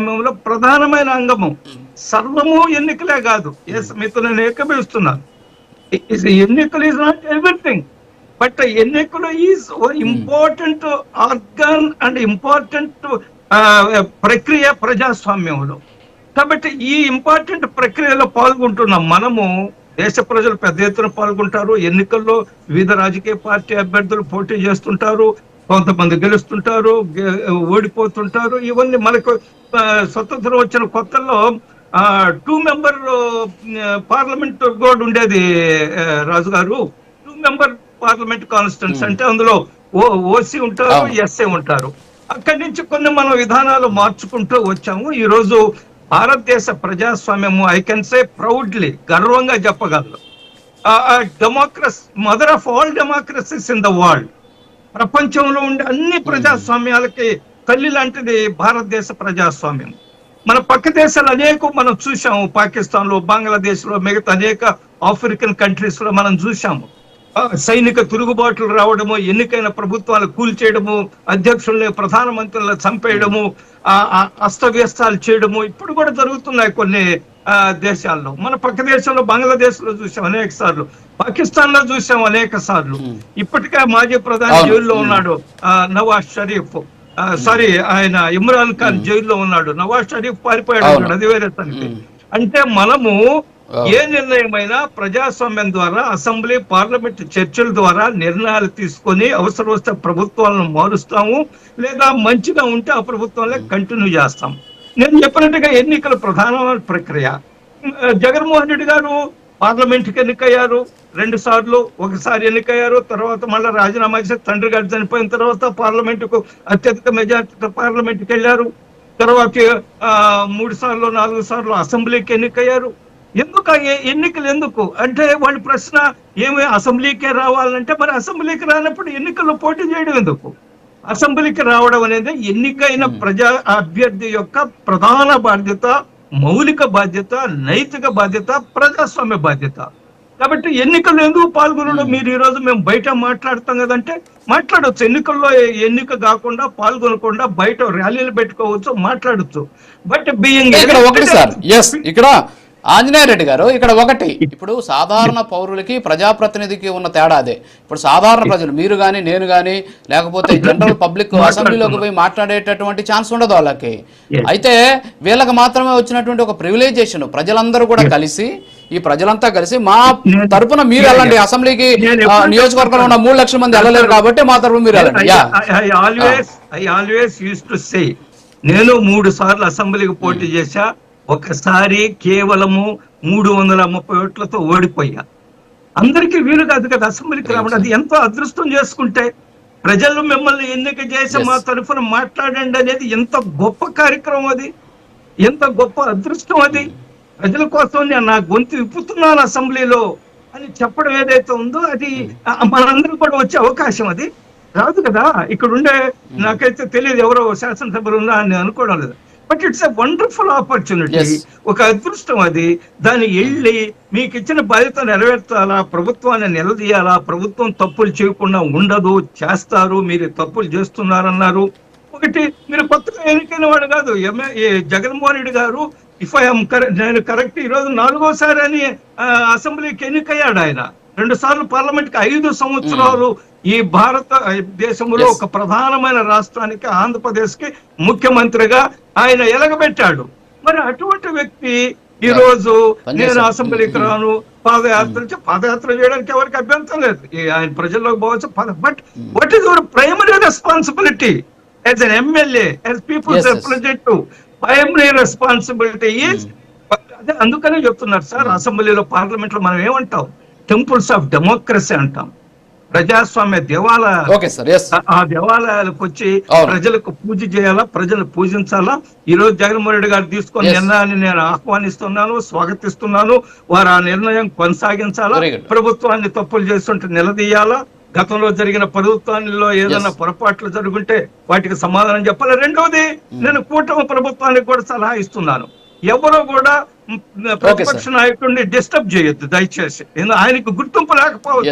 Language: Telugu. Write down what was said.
ప్రజాస్వామ్యంలో ప్రధానమైన అంగము. సర్వము ఎన్నికలే కాదు. మీతో నేను ఎన్నికలు ఈజ్ నాట్ ఎవ్రీథింగ్ బట్ ఎన్నికలు is important organ and important ప్రక్రియ ప్రజాస్వామ్యంలో. కాబట్టి ఈ ఇంపార్టెంట్ ప్రక్రియలో పాల్గొంటున్నాం మనము దేశ ప్రజలు పెద్ద ఎత్తున పాల్గొంటారు. ఎన్నికల్లో వివిధ రాజకీయ పార్టీ అభ్యర్థులు పోటీ చేస్తుంటారు. కొంతమంది గెలుస్తుంటారు. ఓడిపోతుంటారు. ఇవన్నీ మనకు స్వతంత్రం వచ్చిన కొత్తలో టూ మెంబర్ పార్లమెంట్ బోర్డు ఉండేది రాజు గారు టూ మెంబర్ పార్లమెంట్ కాన్స్టిట్యూన్స్ అంటే అందులో ఓ ఓసీ ఉంటారు. ఎస్ఏ ఉంటారు. అక్కడి నుంచి కొన్ని మనం విధానాలు మార్చుకుంటూ వచ్చాము. ఈ రోజు భారతదేశ ప్రజాస్వామ్యము ఐ కెన్ సే ప్రౌడ్లీ గర్వంగా చెప్పగలను. Democracy mother of all democracies in the world ప్రపంచంలో ఉండే అన్ని ప్రజాస్వామ్యాలకి తల్లి లాంటిది భారతదేశ ప్రజాస్వామ్యం. మన పక్క దేశాలు అనేక మనం చూసాము పాకిస్తాన్లో బంగ్లాదేశ్లో మిగతా అనేక ఆఫ్రికన్ కంట్రీస్లో మనం చూసాము సైనిక తిరుగుబాట్లు రావడము ఎన్నికైన ప్రభుత్వాలు కూల్చేయడము అధ్యక్షుల్ని ప్రధానమంత్రులను చంపేయడము అస్తవ్యస్తాలు చేయడము ఇప్పుడు కూడా జరుగుతున్నాయి కొన్ని ఆ, దేశాల్లో. మన పక్క దేశంలో బంగ్లాదేశ్లో చూసాం అనేక సార్లు. పాకిస్తాన్లో చూసాం అనేక సార్లు. ఇప్పటికే మాజీ ప్రధాని. జైల్లో ఉన్నాడు నవాజ్ షరీఫ్. సారీ ఆయన ఇమ్రాన్ ఖాన్ జైల్లో ఉన్నాడు. నవాజ్ షరీఫ్ పారిపోయాడు. అది వేరే సంగతి. మ్మ్. అంటే మనము. ఏ నిర్ణయమైనా ప్రజాస్వామ్యం ద్వారా అసెంబ్లీ పార్లమెంట్ చర్చల ద్వారా నిర్ణయాలు తీసుకొని అవసరం వస్తే ప్రభుత్వాలను మారుస్తాము లేదా మంచిగా ఉంటే ఆ ప్రభుత్వంలో కంటిన్యూ చేస్తాం. నేను చెప్పినట్టుగా ఎన్నికల ప్రధానమైన ప్రక్రియ. జగన్మోహన్ రెడ్డి గారు పార్లమెంట్కి ఎన్నికయ్యారు? రెండు సార్లు ఒకసారి ఎన్నికయ్యారు తర్వాత మళ్ళీ రాజీనామా చేసి తండ్రి గారు చనిపోయిన తర్వాత పార్లమెంటుకు అత్యధిక మెజార్టీతో పార్లమెంట్కి వెళ్ళారు. తర్వాత మూడు సార్లు నాలుగు సార్లు అసెంబ్లీకి ఎన్నికయ్యారు. ఎందుకు ఎన్నికలు ఎందుకు? అంటే వాళ్ళ ప్రశ్న ఏమి అసెంబ్లీకే రావాలంటే మరి అసెంబ్లీకి రానప్పుడు ఎన్నికల్లో పోటీ చేయడం ఎందుకు? అసెంబ్లీకి రావడం అనేది ఎన్నికైన ప్రజా అభ్యర్థి యొక్క ప్రధాన బాధ్యత. మౌలిక బాధ్యత నైతిక బాధ్యత ప్రజాస్వామ్య బాధ్యత. కాబట్టి ఎన్నికల్లో ఎందుకు పాల్గొనడం? మీరు ఈ రోజు మేము బయట మాట్లాడతాం కదంటే మాట్లాడొచ్చు. ఎన్నికల్లో ఎన్నిక కాకుండా పాల్గొనకుండా బయట ర్యాలీలు పెట్టుకోవచ్చు మాట్లాడొచ్చు. బట్ బీయింగ్ ఇక్కడ ఆంజనేయ రెడ్డి గారు ఇక్కడ ఒకటి. ఇప్పుడు సాధారణ పౌరులకి ప్రజాప్రతినిధికి ఉన్న తేడా అదే. ఇప్పుడు సాధారణ ప్రజలు మీరు కానీ నేను కానీ లేకపోతే జనరల్ పబ్లిక్ అసెంబ్లీలోకి పోయి మాట్లాడేటటువంటి ఛాన్స్ ఉండదు వాళ్ళకి. అయితే వీళ్ళకి మాత్రమే వచ్చినటువంటి ఒక ప్రివిలైజేషన్ ప్రజలందరూ కూడా కలిసి ఈ ప్రజలంతా కలిసి మా తరపున మీరు వెళ్ళండి. అసెంబ్లీకి నియోజకవర్గంలో ఉన్న మూడు లక్షల మంది వెళ్ళలేరు కాబట్టి మా తరపున మీరు వెళ్ళండి. నేను మూడు సార్లు అసెంబ్లీకి పోటీ చేశా ఒకసారి కేవలము మూడు వందల ముప్పై ఓట్లతో ఓడిపోయా. అందరికీ వీలు కాదు కదా అసెంబ్లీకి రావడం. అది ఎంతో అదృష్టం చేసుకుంటే ప్రజలు మిమ్మల్ని ఎన్నిక చేసి. మా తరఫున మాట్లాడండి అనేది ఎంత గొప్ప కార్యక్రమం అది. ఎంత గొప్ప అదృష్టం అది. ప్రజల కోసం నేను నా గొంతు విప్పుతున్నాను అసెంబ్లీలో అని చెప్పడం ఏదైతే ఉందో అది మనందరం కూడా వచ్చే అవకాశం అది. రాదు కదా ఇక్కడ ఉండే నాకైతే తెలియదు ఎవరో శాసనసభలు ఉన్నా అని అనుకోవడం లేదు. But it's a wonderful opportunity. ఒక అదృష్టం అది. దాన్ని వెళ్ళి మీకు ఇచ్చిన బాధ్యత నెరవేర్చాలా? ప్రభుత్వాన్ని నిలదీయాలా? ప్రభుత్వం తప్పులు చేయకుండా ఉండదు చేస్తారు మీరు తప్పులు చేస్తున్నారన్నారు. ఒకటి మీరు కొత్తగా ఎన్నికైన వాడు కాదు. జగన్మోహన్ రెడ్డి గారు ఇఫ్ ఐఎమ్ నేను కరెక్ట్ ఈ రోజు నాలుగోసారి అని అసెంబ్లీకి ఎన్నికయ్యాడు ఆయన. రెండు సార్లు పార్లమెంట్కి ఐదు సంవత్సరాలు ఈ భారత దేశంలో. ఒక ప్రధానమైన రాష్ట్రానికి ఆంధ్రప్రదేశ్కి ముఖ్యమంత్రిగా ఆయన ఎలగబెట్టాడు. మరి అటువంటి వ్యక్తి ఈ రోజు. నేను అసెంబ్లీకి రాను పాదయాత్ర పాదయాత్ర చేయడానికి ఎవరికి అభ్యంతరం లేదు. ఆయన ప్రజల్లోకి పోవచ్చు but what is your primary responsibility? As an MLA as people's. Representative primary responsibility is అదే అందుకనే చెప్తున్నారు సార్ అసెంబ్లీలో పార్లమెంట్లో మనం ఏమంటాం? టెంపుల్స్ ఆఫ్ డెమోక్రసీ అంటాం. ప్రజాస్వామ్య దేవాలయ ఓకే సార్ ఎస్ ఆ- దేవాలయాలకు వచ్చి. ప్రజలకు పూజ చేయాలా ప్రజలు పూజించాలా? ఈ రోజు జగన్మోహన్ రెడ్డి గారు తీసుకున్న. నిర్ణయాన్ని నేను ఆహ్వానిస్తున్నాను స్వాగతిస్తున్నాను. వారు ఆ నిర్ణయం కొనసాగించాలా. ప్రభుత్వాన్ని తప్పులు చేస్తుంటే నిలదీయాలా? గతంలో జరిగిన ప్రభుత్వాల్లో ఏదైనా. పొరపాట్లు జరుగుంటే వాటికి సమాధానం చెప్పాలి? రెండవది నేను కూటమి ప్రభుత్వానికి కూడా సలహా ఇస్తున్నాను. ఎవరో కూడా ప్రతిపక్ష నాయకుడిని డిస్టర్బ్ చేయొద్దు దయచేసి. ఆయనకు గుర్తింపు. లేకపోవచ్చు.